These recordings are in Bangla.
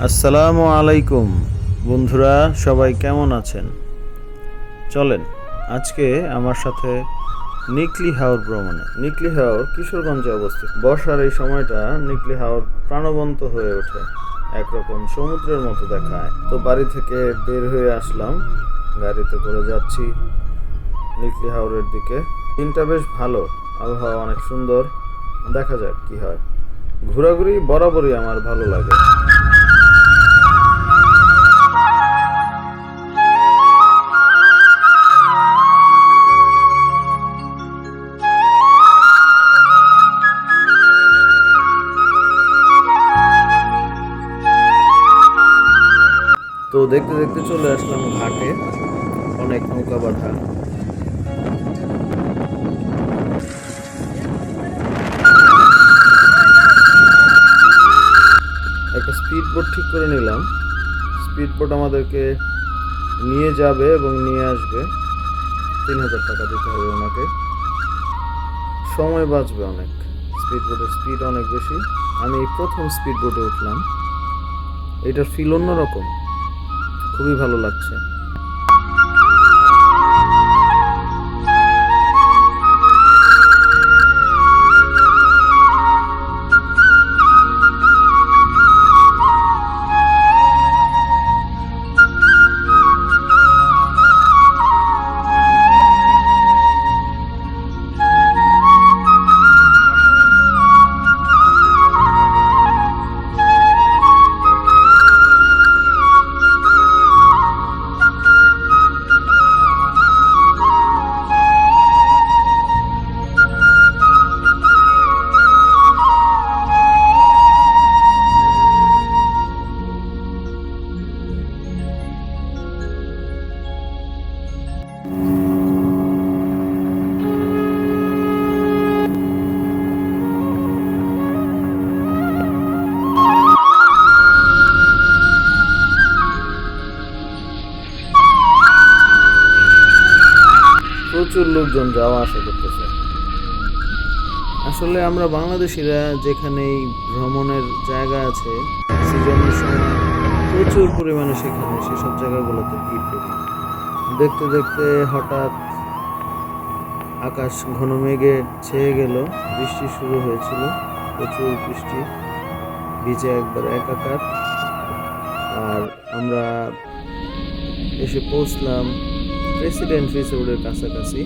আসসালামু আলাইকুম। বন্ধুরা, সবাই কেমন আছেন? চলেন, আজকে আমার সাথে নিকলি হাওর ভ্রমণে। নিকলি হাওর কিশোরগঞ্জে অবস্থিত। বর্ষার এই সময়টা নিকলি হাওর প্রাণবন্ত হয়ে ওঠে। একরকম সমুদ্রের মতো দেখায়। তো বাড়ি থেকে বের হয়ে আসলাম। গাড়িতে করে যাচ্ছি নিকলি হাওরের দিকে। দিনটা বেশ ভালো। আবহাওয়া অনেক সুন্দর। দেখা যাক কি হয়। ঘোরাঘুরি বরাবরই আমার ভালো লাগে। দেখতে দেখতে চলে আসলাম ঘাটে। অনেক নৌকা বাঁধা। একটা স্পিড বোট ঠিক করে নিলাম। স্পিড বোট আমাদেরকে নিয়ে যাবে এবং নিয়ে আসবে। তিন হাজার টাকা দিতে হবে ওনাকে। সময় বাঁচবে অনেক। স্পিড বোটের স্পিড অনেক বেশি। আমি প্রথম স্পিড বোটে উঠলাম। এটার ফিল অন্যরকম। খুবই ভালো লাগছে। প্রচুর লোকজন যাওয়া আসা করতেছে। আসলে আমরা বাংলাদেশিরা যেখানেই ভ্রমণের জায়গা আছে সিজনের সময় প্রচুর পরিমাণে সেখানে সেসব জায়গাগুলোতে ভিড় করি। দেখতে দেখতে হঠাৎ আকাশ ঘন মেঘে ছেয়ে গেল, বৃষ্টি শুরু হয়েছিল, প্রচুর বৃষ্টি, ভিজে একবার একাকার। আর আমরা এসে পৌঁছলাম প্রেসিডেন্ট রিসোর্টের কাছাকাছি।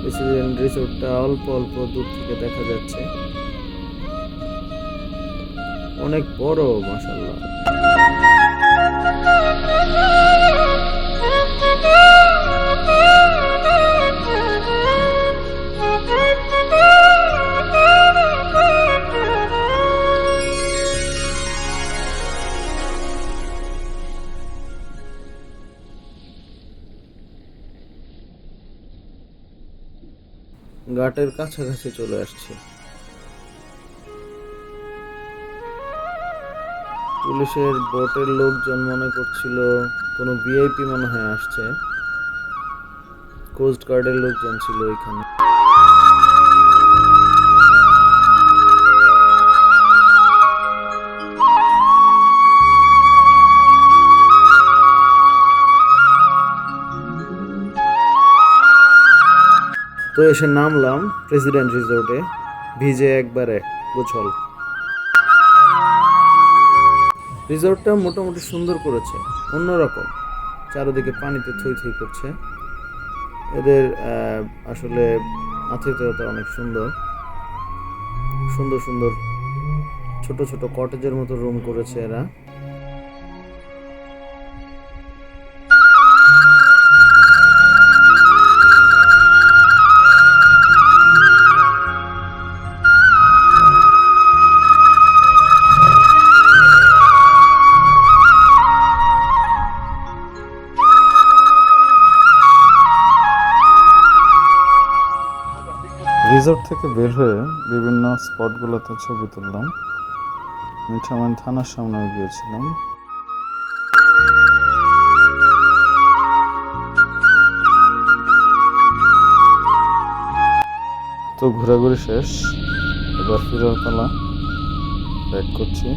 প্রেসিডেন্ট রিসোর্টটা অল্প অল্প দূর থেকে দেখা যাচ্ছে। অনেক বড় মাসাল্লাহ ঘাটের কাছাকাছি চলে আসছে। পুলিশের বোটের লোকজন মনে করছিল কোনো ভিআইপি মনে হয় আসছে। কোস্ট গার্ডের লোকজন ছিল এখানে। তো এসে নামলাম প্রেসিডেন্ট রিসোর্টে ভিজে একবারে গোছল। রিসোর্টটা মোটামুটি সুন্দর করেছে, অন্যরকম। চারিদিকে পানিতে থই থই করছে। এদের আসলে আতিথেয়তা অনেক সুন্দর। সুন্দর সুন্দর। ছোট ছোট কটেজের মতো রুম করেছে এরা। রিসোর্ট থেকে বের হয়ে বিভিন্ন স্পটগুলোতে ছবি তুললাম। মিঠামান থানার সামনেও গিয়েছিলাম। তো ঘোরাঘুরি শেষ। এবার ফেরার পালা। ব্যাক করছি।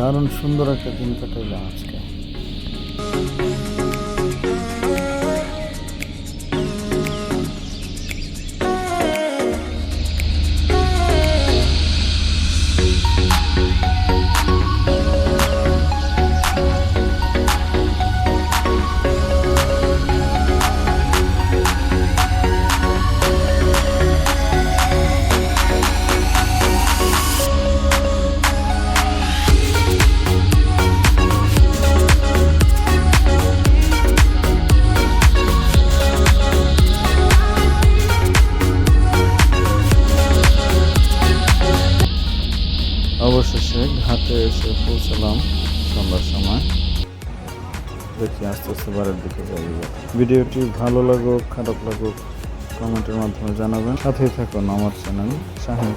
দারুণ সুন্দর একটা দিন কাটাইলাম আজকে। ঘাটে এসে পৌঁছালাম সন্ধ্যার সময়। দেখি, আস্তে আস্তে বাড়ির দিকে যাই। ভিডিওটি ভালো লাগুক, খারাপ লাগুক, কমেন্টের মাধ্যমে জানাবেন। সাথেই থাকুন আমার চ্যানেল শাহিন